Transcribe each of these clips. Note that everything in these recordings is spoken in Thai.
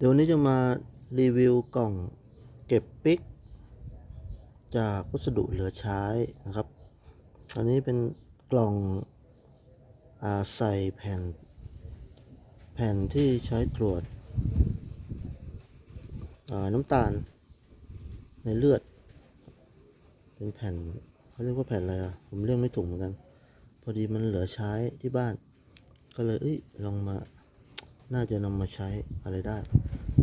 เดี๋ยววันนี้จะมารีวิวกล่องเก็บปิก จากวัสดุเหลือใช้นะครับ อันนี้เป็นกล่องอใส่แผ่น แผ่นที่ใช้ตรวจน้ำตาลในเลือด เป็นแผ่นเขาเรียกว่าแผ่นอะไรอะผมเรียกไม่ถูกเหมือนกัน พอดีมันเหลือใช้ที่บ้าน ก็เลยเอ้ยลองมา น่าจะนำมาใช้อะไรได้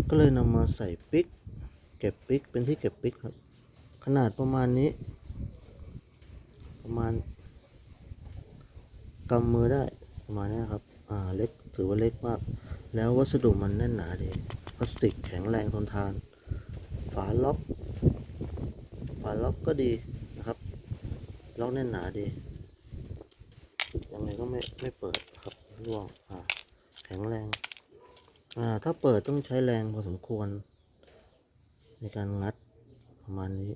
ก็เลยนำมาใส่ปิก เก็บปิกเป็นที่เก็บปิกครับ ขนาดประมาณนี้ ประมาณกำมือได้ประมาณนี้ครับ อ่าเล็กถือว่าเล็กมาก แล้ววัสดุมันแน่นหนาดีพลาสติกแข็งแรงทนทาน ฝาล็อก ฝาล็อกก็ดีนะครับ ล็อกแน่นหนาดี ยังไงก็ไม่ไม่เปิดครับร่วงอ่าแข็งแรง อ่าถ้าเปิดต้องใช้แรงพอสมควร ในการงัดประมาณนี้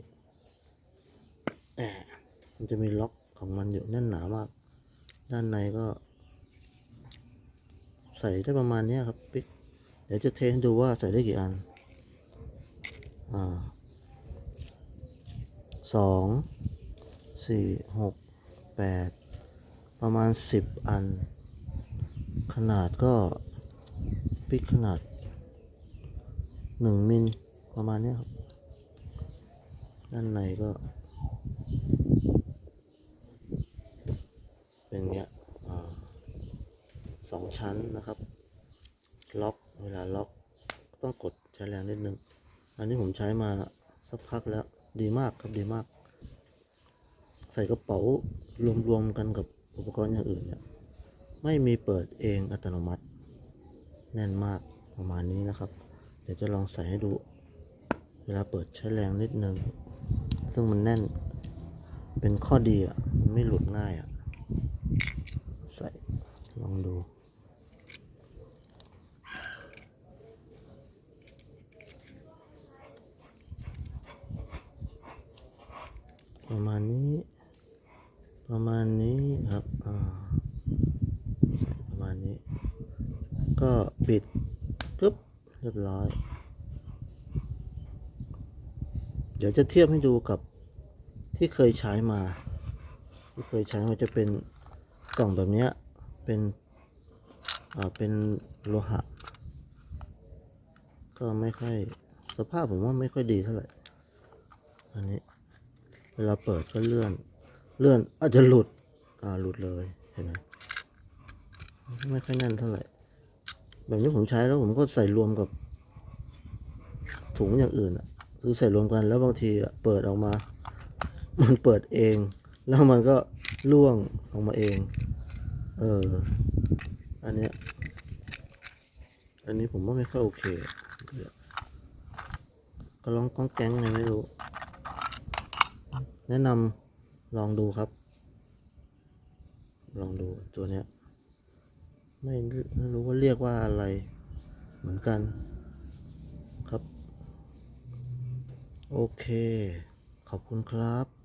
แอบมันจะมีล็อกของมันอยู่แน่นหนามาก ด้านในก็ ใส่ได้ประมาณนี้ครับปิ๊กเดี๋ยวจะเทให้ดูว่าใส่ได้กี่อันอ่าสองสี่หกแปดประมาณสิบอัน ขนาดก็ ปิกขนาดหนึ่งมิลประมาณนี้ครับ ด้านในก็ เป็นอย่างเงี้ยอสองชั้นนะครับ ล็อกเวลาล็อกต้องกดใช้แรงนิดนึง อันนี้ผมใช้มาสักพักแล้วดีมากครับดีมาก ใส่กระเป๋ารวมๆกันกับอุปกรณ์อย่างอื่นเนี่ยไม่มีเปิดเองอัตโนมัติ แน่นมากประมาณนี้นะครับ เดี๋ยวจะลองใส่ให้ดู เวลาเปิดใช้แรงนิดนึง ซึ่งมันแน่น เป็นข้อดีอะ มันไม่หลุดง่ายอะ ใส่ลองดูประมาณนี้ ประมาณนี้ครับ อ่า ใส่ประมาณนี้ ก็ ปิดปึ๊บเรียบร้อย เดี๋ยวจะเทียบให้ดูกับที่เคยใช้มา ที่เคยใช้มันจะเป็นกล่องแบบนี้เป็นอ่าเป็นโลหะ ก็ไม่ค่อยสภาพผมว่าไม่ค่อยดีเท่าไหร่อันนี้ เวลาเปิดก็เลื่อน เลื่อนอาจจะหลุดอ่าหลุดเลยเห็นไหมไม่ค่อยแน่นเท่าไหร่ แบบนี้ผมใช้แล้วผมก็ใส่รวมกับ ถุงอย่างอื่นอะ คือใส่รวมกันแล้วบางทีเปิดออกมา มันเปิดเอง แล้วมันก็ล่วงออกมาเอง เออ อันเนี้ย อันนี้ผมว่าไม่ค่อยโอเคก็ลองก้องแก๊งไงไม่รู้ แนะนำลองดูครับ ลองดูตัวเนี้ย ไม่รู้ว่าเรียกว่าอะไรเหมือนกันครับ โอเค ขอบคุณครับ